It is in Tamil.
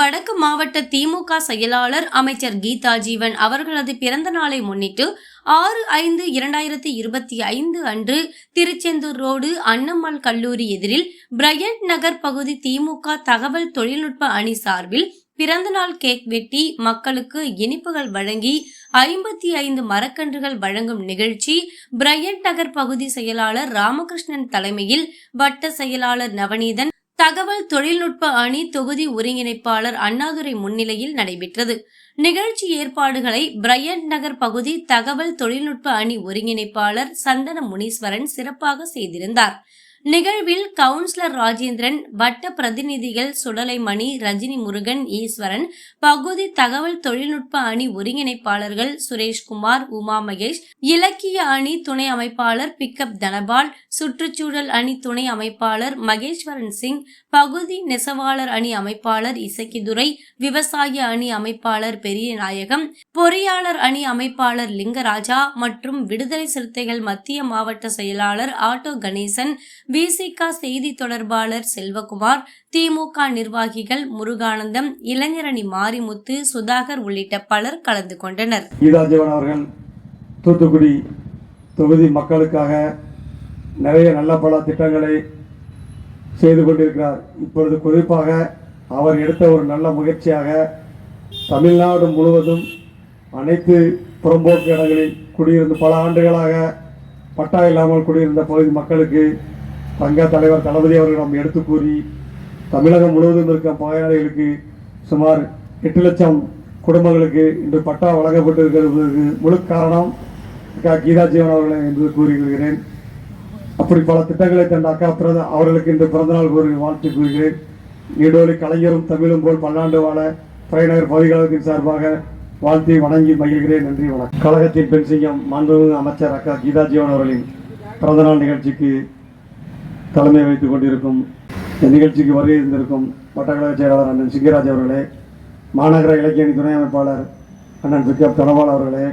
வடக்கு மாவட்ட திமுக செயலாளர் அமைச்சர் கீதா ஜீவன் அவர்களது பிறந்த நாளை முன்னிட்டு ஆறு ஐந்து இரண்டாயிரத்தி இருபத்தி ஐந்து அன்று திருச்செந்தூர் ரோடு அன்னம்மாள் கல்லூரி எதிரில் பிரையண்ட் நகர் பகுதி திமுக தகவல் தொழில்நுட்ப அணி சார்பில் பிறந்தநாள் கேக் வெட்டி மக்களுக்கு இனிப்புகள் வழங்கி ஐம்பத்தி ஐந்து மரக்கன்றுகள் வழங்கும் நிகழ்ச்சி பிரையண்ட் நகர் பகுதி செயலாளர் ராமகிருஷ்ணன் தலைமையில் வட்ட செயலாளர் நவநீதன் தகவல் தொழில்நுட்ப அணி தொகுதி ஒருங்கிணைப்பாளர் அண்ணாதுரை முன்னிலையில் நடைபெற்றது. நிகழ்ச்சி ஏற்பாடுகளை பிரையண்ட் நகர் பகுதி தகவல் தொழில்நுட்ப அணி ஒருங்கிணைப்பாளர் சந்தன முனீஸ்வரன் சிறப்பாக செய்திருந்தார். நிகழ்வில் கவுன்சிலர் ராஜேந்திரன் வட்ட பிரதிநிதிகள் சுடலைமணி ரஜினி முருகன் ஈஸ்வரன் பகுதி தகவல் தொழில்நுட்ப அணி ஒருங்கிணைப்பாளர்கள் சுரேஷ்குமார் உமா மகேஷ் இலக்கிய அணி துணை அமைப்பாளர் பிக்கப் தனபால் சுற்றுச்சூழல் அணி துணை அமைப்பாளர் மகேஸ்வரன் சிங் பகுதி நெசவாளர் அணி அமைப்பாளர் இசக்கிதுரை விவசாய அணி அமைப்பாளர் பெரிய நாயகம் பொறியாளர் அணி அமைப்பாளர் லிங்கராஜா மற்றும் விடுதலை சிறுத்தைகள் மத்திய மாவட்ட செயலாளர் ஆட்டோ கணேசன் விசிக செய்தி தொடர்பாளர் செல்வகுமார் திமுக நிர்வாகிகள் முருகானந்தம் இளைஞரணி மாரிமுத்து சுதாகர் உள்ளிட்ட பலர் கலந்து கொண்டனர். கீதா அவர்கள் தூத்துக்குடி தொகுதி மக்களுக்காக நிறைய நல்ல பல திட்டங்களை செய்து கொண்டிருக்கிறார். இப்பொழுது குறிப்பாக அவர் எடுத்த ஒரு நல்ல முயற்சியாக தமிழ்நாடு முழுவதும் அனைத்து புறம்போக்கு இடங்களில் குடியிருந்து பல ஆண்டுகளாக பட்டா இல்லாமல் குடியிருந்த பகுதி மக்களுக்கு சங்க தலைவர் தளபதி அவர்களிடம் எடுத்து கூறி தமிழகம் முழுவதும் இருக்க பயனாளிகளுக்கு சுமார் எட்டு லட்சம் குடும்பங்களுக்கு இன்று பட்டா வழங்கப்பட்டிருக்கிறதுக்கு முழு காரணம் அக்கா கீதா ஜீவன் அவர்களை என்று கூறிக்கொள்கிறேன். அப்படி பல திட்டங்களை தந்த அக்கா பிறந்த அவர்களுக்கு இன்று பிறந்தநாள் கூறி வாழ்த்து கூறுகிறேன். நீடோழி கலைஞரும் தமிழும் போல் பல்லாண்டு வாழ பயனர் பகுதிகளத்தின் சார்பாக வாழ்த்தி வணங்கி மகிழ்கிறேன். நன்றி வணக்கம். கழகத்தின் பெண் சிங்கம் மாண்புமிகு அமைச்சர் அக்கா கீதா ஜீவன் அவர்களின் பிறந்தநாள் நிகழ்ச்சிக்கு தலைமை வைத்துக் கொண்டிருக்கும் இந்த நிகழ்ச்சிக்கு வருகை இருந்திருக்கும் வட்டக்கழக செயலாளர் அண்ணன் சிங்கராஜ் அவர்களே மாநகர இலக்கிய துணை அமைப்பாளர் அண்ணன் பிக்கப் தனபால் அவர்களே